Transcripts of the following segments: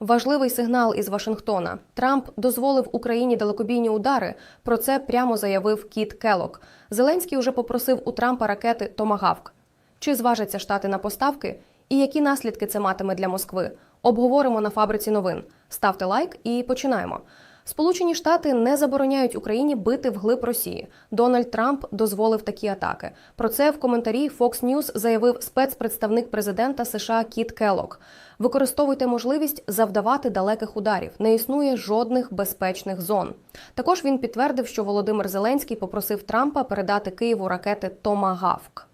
Важливий сигнал із Вашингтона. Трамп дозволив Україні далекобійні удари. Про це прямо заявив Кіт Келок. Зеленський уже попросив у Трампа ракети Томагавк. Чи зважаться штати на поставки? І які наслідки це матиме для Москви? Обговоримо на фабриці новин. Ставте лайк і починаємо. Сполучені Штати не забороняють Україні бити вглиб Росії. Дональд Трамп дозволив такі атаки. Про це в коментарі Fox News заявив спецпредставник президента США Кіт Келлок. Використовуйте можливість завдавати далеких ударів. Не існує жодних безпечних зон. Також він підтвердив, що Володимир Зеленський попросив Трампа передати Києву ракети Томагавк.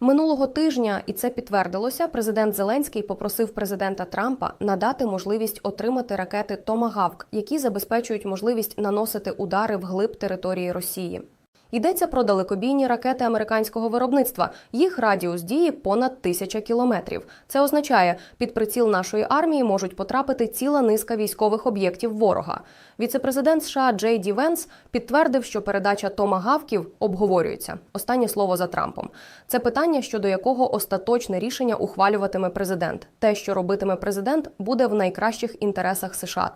Минулого тижня, і це підтвердилося, президент Зеленський попросив президента Трампа надати можливість отримати ракети Томагавк, які забезпечують можливість наносити удари вглиб території Росії. Йдеться про далекобійні ракети американського виробництва. Їх радіус дії понад тисяча кілометрів. Це означає, під приціл нашої армії можуть потрапити ціла низка військових об'єктів ворога. Віцепрезидент США Джей Ді Венс підтвердив, що передача томагавків обговорюється. Останнє слово за Трампом. Це питання, щодо якого остаточне рішення ухвалюватиме президент. Те, що робитиме президент, буде в найкращих інтересах США.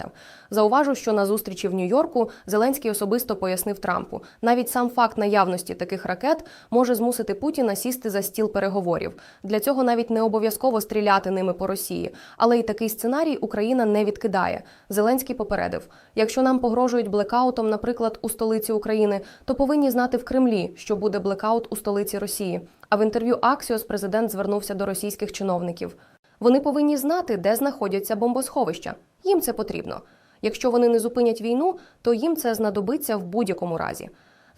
Зауважу, що на зустрічі в Нью-Йорку Зеленський особисто пояснив Трампу. Навіть сам факт наявності таких ракет може змусити Путіна сісти за стіл переговорів. Для цього навіть не обов'язково стріляти ними по Росії. Але й такий сценарій Україна не відкидає. Зеленський попередив: якщо нам погрожують блекаутом, наприклад, у столиці України, то повинні знати в Кремлі, що буде блекаут у столиці Росії. А в інтерв'ю Аксіос президент звернувся до російських чиновників. Вони повинні знати, де знаходяться бомбосховища. Їм це потрібно. Якщо вони не зупинять війну, то їм це знадобиться в будь-якому разі.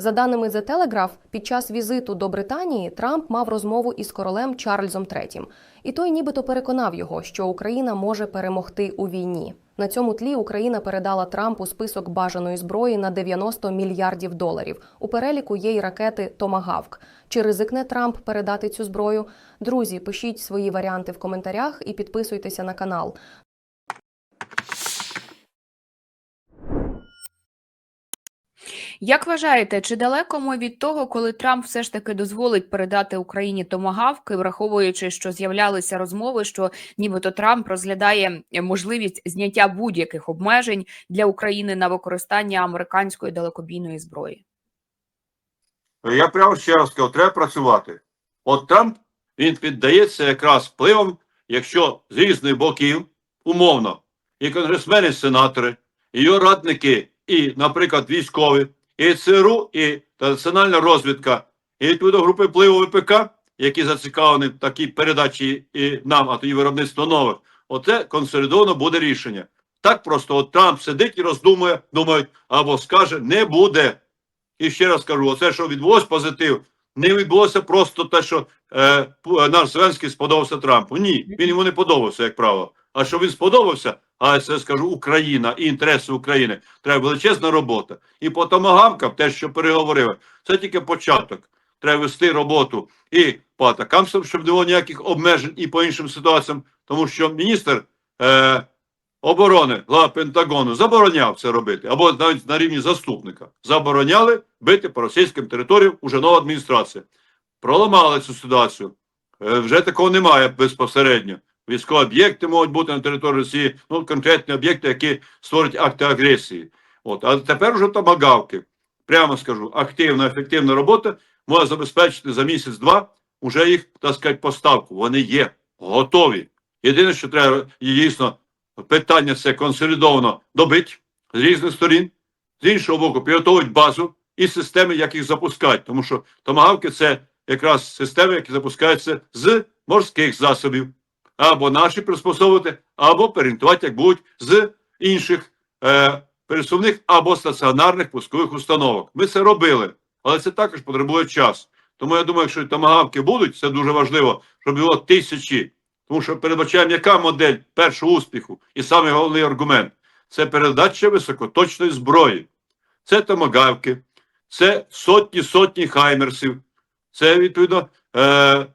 За даними The Telegraph, під час візиту до Британії Трамп мав розмову із королем Чарльзом III. І той нібито переконав його, що Україна може перемогти у війні. На цьому тлі Україна передала Трампу список бажаної зброї на 90 мільярдів доларів. У переліку є й ракети Томагавк. Чи ризикне Трамп передати цю зброю? Друзі, пишіть свої варіанти в коментарях і підписуйтеся на канал. Як вважаєте, чи далеко ми від того, коли Трамп все ж таки дозволить передати Україні томагавки, враховуючи, що з'являлися розмови, що нібито Трамп розглядає можливість зняття будь-яких обмежень для України на використання американської далекобійної зброї? Я прямо ще раз кажу, треба працювати. От Трамп він піддається якраз впливом, якщо з різних боків, умовно, і конгресмени, і сенатори, і його радники, і, наприклад, військові, і ЦРУ, і національна розвідка, і відповідно групи впливу ВПК, які зацікавлені в такій передачі і нам, а тоді виробництво нових. Оце консолідовано буде рішення. Так просто от Трамп сидить і роздумує, думають, або скаже, не буде. І ще раз кажу, оце, що відбулося позитив, не відбулося просто те, що е, наш Зеленський сподобався Трампу. Ні, він йому не подобався, як правило. А що він сподобався, а це скажу Україна і інтереси України. Треба величезна робота. І по томагавкам, те, що переговорили, це тільки початок. Треба вести роботу і по атакам, щоб не було ніяких обмежень і по іншим ситуаціям, тому що міністр е, оборони глава Пентагону забороняв це робити, або навіть на рівні заступника. Забороняли бити по російським територіям уже нова адміністрація. Проламали цю ситуацію. Е, Вже такого немає безпосередньо. Військові об'єкти можуть бути на території Росії, ну конкретні об'єкти, які створюють акти агресії. От, а тепер вже томагавки. Прямо скажу, активна, ефективна робота може забезпечити за місяць-два уже їх, так сказати, поставку. Вони є готові. Єдине, що треба дійсно питання це консолідовано добить з різних сторін, з іншого боку, підготовить базу і системи, як їх запускати. Тому що томагавки це якраз системи, які запускаються з морських засобів, або наші приспособити, або переорієнтувати, як будуть з інших е, пересувних або стаціонарних пускових установок. Ми це робили, але це також потребує час. Тому я думаю, якщо томагавки будуть, це дуже важливо, щоб було тисячі. Тому що передбачаємо, яка модель першого успіху, і саме головний аргумент це передача високоточної зброї. Це томагавки, це сотні сотні хаймерсів, це відповідно е,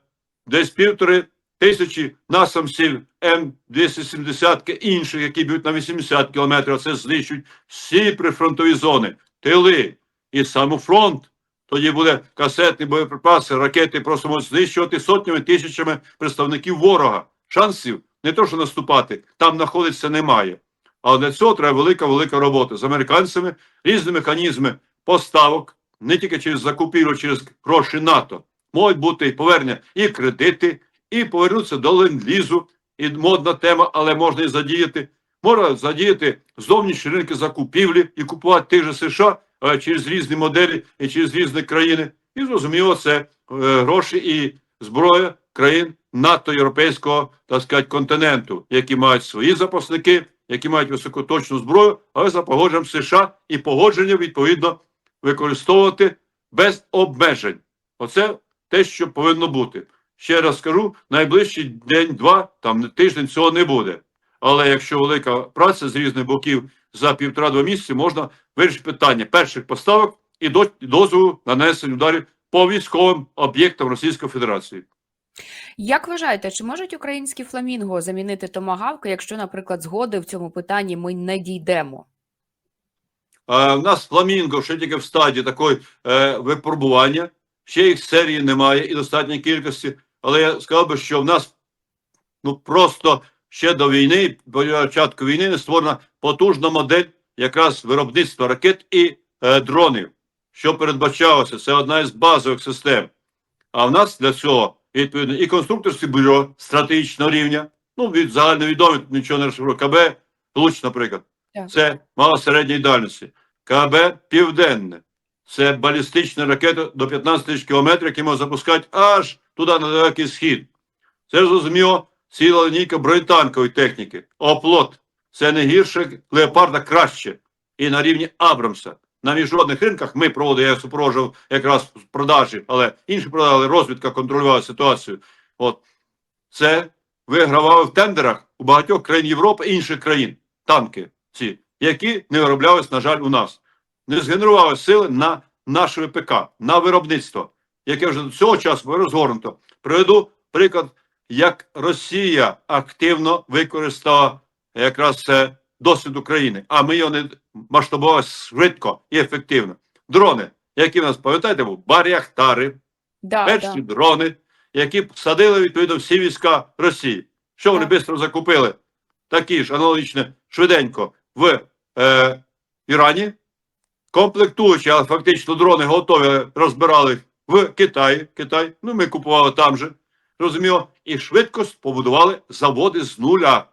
десь півтори тисячі насамсів М270 інших, які б'ють на 80 кілометрів, це знищують всі прифронтові зони, тили і саме фронт. Тоді буде касетні боєприпаси, ракети просто можуть знищувати сотнями тисячами представників ворога. Шансів не то, що наступати, там знаходиться немає. Але для цього треба велика велика робота з американцями, різні механізми поставок, не тільки через закупівлю, через гроші НАТО. Можуть бути повернення і кредити, і повернутися до ленд-лізу, і модна тема, але можна і задіяти. Можна задіяти зовнішні ринки закупівлі і купувати тих же США е, через різні моделі і через різні країни. І зрозуміло, це е, гроші і зброя країн НАТО європейського так сказати, континенту, які мають свої запасники, які мають високоточну зброю, але за погодженням США і погодження відповідно використовувати без обмежень. Оце те, що повинно бути. Ще раз скажу: найближчий день-два, там тиждень цього не буде. Але якщо велика праця з різних боків за півтора-два місяці, можна вирішити питання перших поставок і до- дозволу нанесення ударів по військовим об'єктам Російської Федерації. Як вважаєте, чи можуть українські фламінго замінити томагавки, якщо, наприклад, згоди в цьому питанні ми не дійдемо? Е, У нас фламінго ще тільки в стадії такої е, випробування. Ще їх серії немає і достатньої кількості. Але я сказав би, що в нас ну просто ще до війни, до початку війни, не створена потужна модель якраз виробництва ракет і е, дронів. Що передбачалося, це одна із базових систем. А в нас для цього відповідно і конструкторське бюро стратегічного рівня. Ну, від загальновідомих нічого не розшифрую. КБ Луч, наприклад. Так. Це мало середньої дальності. КБ Південне. Це балістична ракета до 15 тисяч кілометрів, які можуть запускати аж туди на далекий схід. Це зрозуміло ціла лінійка бронетанкової техніки. Оплот. Це не гірше леопарда краще. І на рівні Абрамса. На міжнародних ринках ми проводили, я супроводжував якраз продажі, але інші продали, розвідка контролювала ситуацію. От це вигравали в тендерах у багатьох країн Європи інших країн танки ці, які не вироблялись, на жаль, у нас. Не згенерували сили на наше ВПК, на виробництво, яке вже до цього часу розгорнуто. Приведу приклад, як Росія активно використала якраз досвід України, а ми його не масштабували швидко і ефективно. Дрони, які в нас пам'ятаєте, був Баряхтари, Да, перші дрони, які садили відповідно всі війська Росії. Що вони швидко закупили? Такі ж аналогічні швиденько в е, Ірані, комплектуючі, але фактично дрони готові розбирали в Китаї. Китай, ну ми купували там же, розуміло, і швидко побудували заводи з нуля.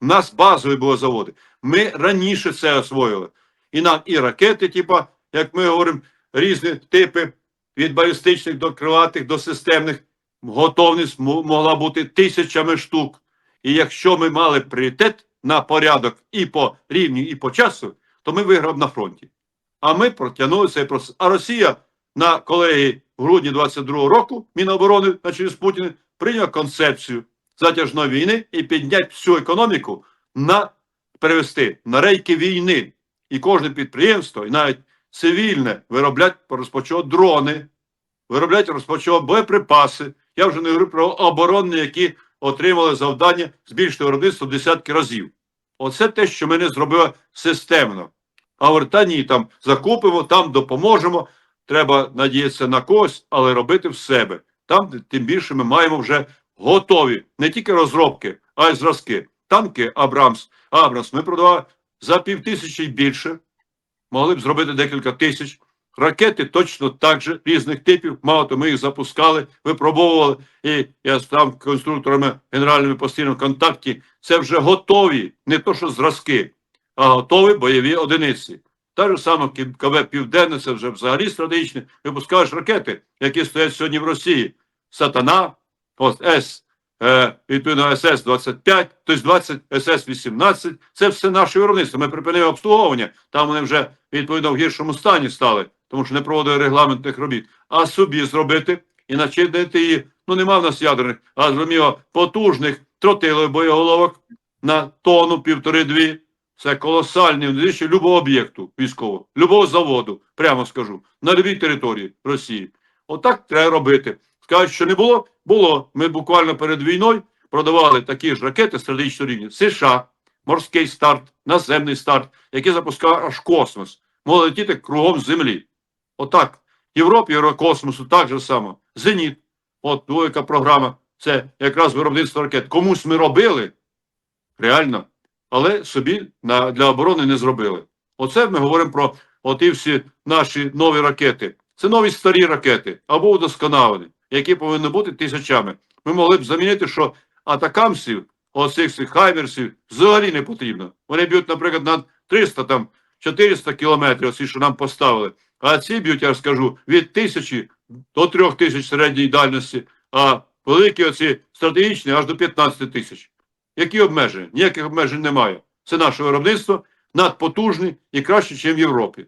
У нас базові були заводи. Ми раніше це освоїли. І нам і ракети, типа, як ми говоримо, різні типи від балістичних до крилатих, до системних, готовність могла бути тисячами штук. І якщо ми мали пріоритет на порядок і по рівні, і по часу, то ми виграв на фронті. А ми протягнули цей процес. А Росія на колегії в грудні 22-го року Міноборони на чолі з Путіним прийняла концепцію затяжної війни і підняти всю економіку на перевести на рейки війни. І кожне підприємство, і навіть цивільне, вироблять розпочало дрони, вироблять розпочало боєприпаси. Я вже не говорю про оборонні, які отримали завдання збільшити виробництво десятки разів. Оце те, що ми не зробили системно. А в Британії там закупимо, там допоможемо. Треба надіятися на когось, але робити в себе. Там тим більше ми маємо вже готові не тільки розробки, а й зразки. Танки Абрамс. Абрамс ми продавали за півтисячі й більше. Могли б зробити декілька тисяч. Ракети точно так же різних типів. Мало то ми їх запускали, випробовували. І я став конструкторами генеральними постійно в контакті. Це вже готові, не то що зразки, готові бойові одиниці. Та ж саме КВ Південне, це вже взагалі стратегічне. Випускаєш ракети, які стоять сьогодні в Росії. Сатана, С, е, відповідно СС-25, тобто 20 СС-18. Це все наше виробництво. Ми припинили обслуговування. Там вони вже відповідно в гіршому стані стали, тому що не проводили регламентних робіт. А собі зробити і начинити її. Ну нема в нас ядерних, а зрозуміло, потужних тротилових боєголовок на тонну, півтори-дві. Це колосальні внутрішні любого об'єкту військового, любого заводу, прямо скажу, на любій території Росії. Отак треба робити. Скажуть, що не було? Було. Ми буквально перед війною продавали такі ж ракети стратегічного рівня. США, морський старт, наземний старт, які запускали аж космос. Могли летіти кругом землі. Отак. Європі, Єврокосмосу так же само. Зеніт. От велика програма. Це якраз виробництво ракет. Комусь ми робили, реально, але собі на, для оборони не зробили. Оце ми говоримо про оті всі наші нові ракети. Це нові старі ракети або удосконалені, які повинні бути тисячами. Ми могли б замінити, що атакамсів, оцих цих хаймерсів, взагалі не потрібно. Вони б'ють, наприклад, на 300 там 400 кілометрів, оці, що нам поставили. А ці б'ють, я скажу, від тисячі до трьох тисяч середньої дальності, а великі оці стратегічні аж до 15 тисяч. Які обмеження? Ніяких обмежень немає. Це наше виробництво надпотужне і краще, ніж в Європі.